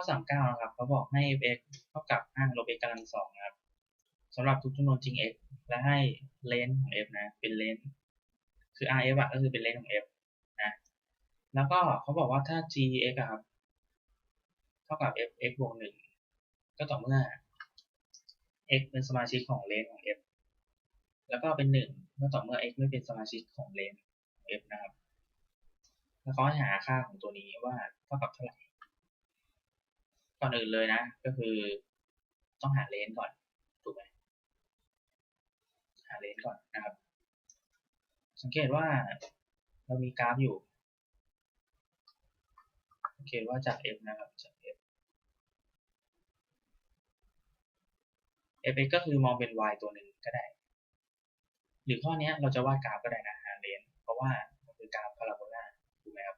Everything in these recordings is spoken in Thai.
ข้อสามเก้านะครับเขาบอกให้ f(x) เท่ากับ5ลบ x กำลังสองนะครับสำหรับทุกจำนวนจริง x และให้เลนของ f นะ เป็นเลนคือ rf อะก็คือเป็นเลนของ f นะแล้วก็เขาบอกว่าถ้า gx ครับ เท่ากับ f x บวกหนึ่งก็ต่อเมื่อ x เป็นสมาชิกของเลนของ f แล้วก็เป็นหนึ่งก็ต่อเมื่อ x ไม่เป็นสมาชิกของเลนของ f นะครับ แล้วเขาให้หาค่าของตัวนี้ว่าเท่ากับเท่าไหร่ ก่อนอื่นเลยนะ ก็คือต้องหาเลนส์ก่อน ถูกไหมหาเลนส์ก่อนนะครับ สังเกตว่าเรามีกราฟอยู่ สังเกตว่าจาก f นะครับจาก f fx ก็คือมองเป็น y ตัวหนึ่งก็ได้ หรือข้อนี้เราจะวาดกราฟก็ได้นะหาเลนส์เพราะว่ามันคือกราฟพาราโบลาถูกไหมครับ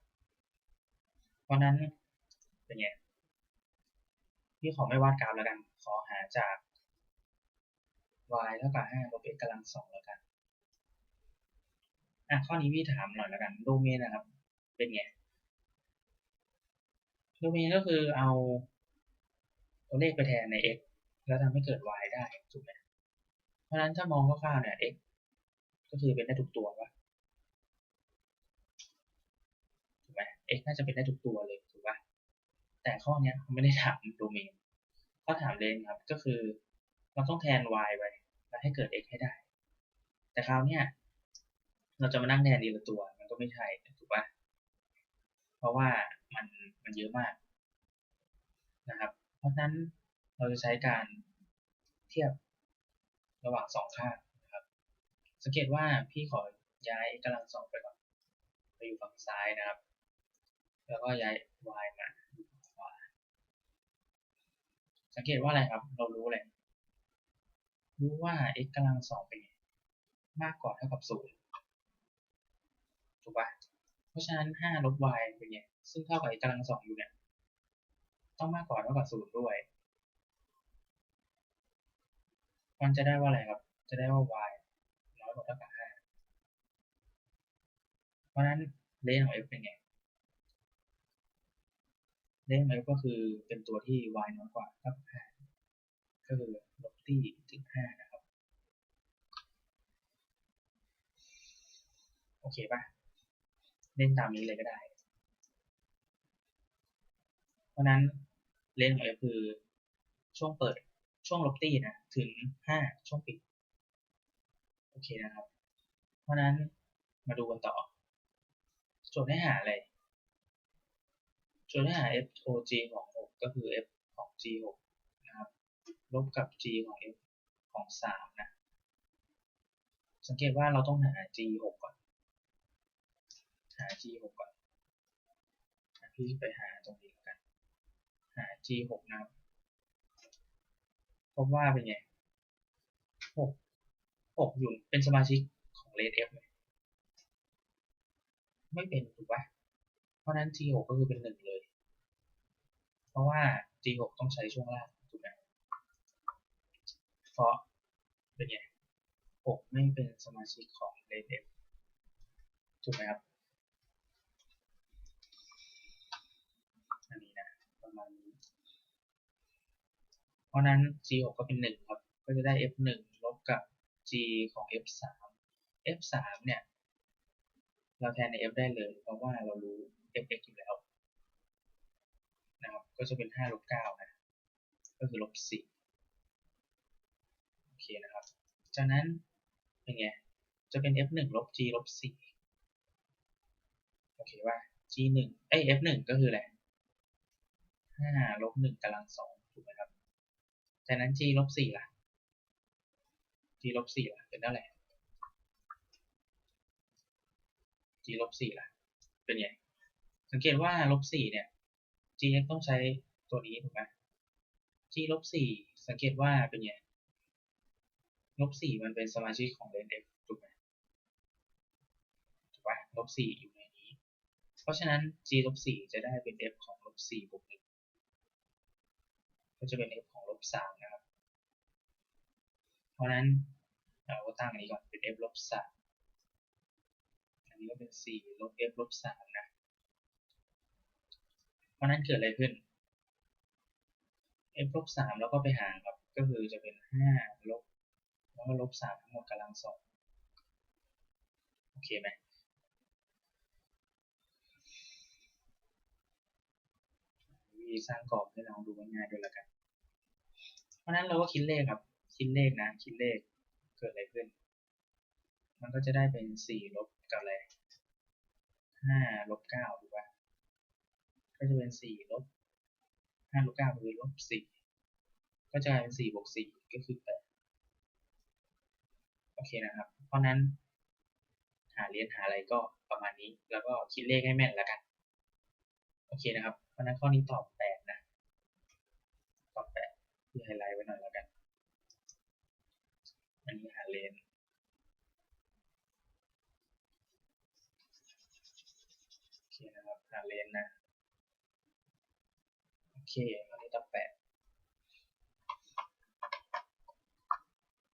เพราะนั้น พี่ขอไม่วาดกราฟแล้วกัน ขอหาจาก y เท่ากับ5ลบ x กำลังสองแล้วกัน อะข้อนี้พี่ถามหน่อยแล้วกัน โดเมนนะครับ เป็นไง โดเมนก็คือเอาตัวเลขไปแทนใน x แล้วทำให้เกิด y ได้ถูกไหมเพราะนั้นถ้ามองคร่าวๆเนี่ย x ก็คือเป็นได้ทุกตัววะถูกไหม x น่าจะเป็นได้ทุกตัวเลย แต่ข้อนี้เขาไม่ได้ถามโดเมนเขาถามเลนครับก็คือเราต้องแทน y ไปแล้วให้เกิด x ให้ได้ แต่คราวเนี้ยเราจะมานั่งแทนทีละตัว มันก็ไม่ใช่ถูกปะเพราะว่ามันมันเยอะมากนะครับ เพราะฉะนั้นเราจะใช้การเทียบระหว่างสองข้างนะครับ สังเกตว่าพี่ขอย้ายกำลังสองไปก่อนไปอยู่ฝั่งซ้ายนะครับ แล้วก็ย้าย y มาอยู่ฝั่งขวา สังเกตว่าอะไรครับ เรารู้เลย รู้ว่า x กำลังสองเป็นไงมากกว่าเท่ากับศูนย์ถูกปะเพราะฉะนั้นห้าลบ y เป็นไง ซึ่งเท่ากับ x กำลังสองอยู่เนี่ย ต้องมากกว่าเท่ากับศูนย์ด้วย มันจะได้ว่าอะไรครับ จะได้ว่า y น้อยกว่าเท่ากับห้าเพราะฉะนั้นเลนของ f เป็นไง เลนของ f ก็คือเป็นตัวที่ y น้อยกว่าเท่ากับ5ก็คือลบที่ถึงห้านะครับ โอเคป่ะเล่นตามนี้เลยก็ได้ เพราะนั้นเลนของ f คือช่วงเปิดช่วงลบตี้นะถึงห้าช่วงปิด โอเคนะครับ เพราะนั้นมาดูกันต่อโจทย์ให้หาอะไร โจทย์ให้หา f o g ของ 6 ก็คือ f ของ g 6นะครับลบกับ g ของ f ของ 3 นะ สังเกตว่าเราต้องหา g 6ก่อน หา g 6ก่อน พี่ไปหาตรงนี้แล้วกัน หา g 6นะครับพบว่าเป็นไง 6 6 อยู่เป็นสมาชิกของเลน f ไหมไม่เป็นถูกปะเพราะนั้น g 6ก็คือเป็น 1 เลย เพราะว่า g 6 ต้องใช้ช่วงล่างถูกไหมเพราะเป็นไง6ไม่เป็นสมาชิกของเลน f ถูกไหมครับอันนี้นะประมาณนี้เพราะนั้น g 6 ก็เป็น 1 ครับ ก็จะได้ f 1 ลบกับ g ของ f 3 f 3 เนี่ย เราแทนใน f ได้เลย เพราะว่าเรารู้ f x อยู่แล้ว ก็จะเป็น5ลบ9นะ ก็คือลบ4โอเคนะครับ จากนั้นเป็นไง จะเป็น f 1ลบ g ลบ4โอเคว่า g 1เอ้ย f 1ก็คืออะไร5ลบ1กำลัง2ถูกไหมครับ จากนั้น g ลบ4ล่ะ g ลบ4ล่ะ เป็นเท่าไหร่ g ลบ4ล่ะ เป็นไง สังเกตว่าลบ4เนี่ย gx ต้องใช้ตัวนี้ถูกไหม g ลบ4สังเกตว่าเป็นไงลบ4มันเป็นสมาชิกของเลน f ถูกไหมถูกปะลบ4อยู่ในนี้ เพราะฉะนั้น g ลบ4จะได้เป็น f ของลบ4บวก1ก็จะเป็น f ของลบ3นะครับ เพราะนั้นเราตั้งอันนี้ก่อนเป็น f ลบ3อันนี้ก็เป็น4ลบ f ลบ3นะ เพราะนั้นเกิดอะไรขึ้น f ลบสามแล้วก็ไปหารครับ ก็คือจะเป็นห้าลบแล้วก็ลบสามทั้งหมดกำลังสองโอเคไหมวิธีสร้างกรอบให้ลองดูง่ายๆด้วยแล้วกัน เพราะนั้นเราก็คิดเลขครับ คิดเลขนะ คิดเลข เกิดอะไรขึ้น มันก็จะได้เป็นสี่ลบกับอะไรห้าลบเก้าถูกปะ ก็จะเป็นสี่ลบห้าลบเก้าคือลบสี่ก็จะกลายเป็นสี่บวกสี่ก็คือแปดโอเคนะครับ เพราะนั้น หาเรียนหาอะไรก็ประมาณนี้ แล้วก็คิดเลขให้แม่นแล้วกัน โอเคนะครับ เพราะนั้นข้อนี้ตอบแปดนะ ตอบแปดที่ไฮไลท์ไว้หน่อยแล้วกัน อันนี้หาเลนโอเคนะครับ หาเลนนะ เคอันนี้ตอบแปด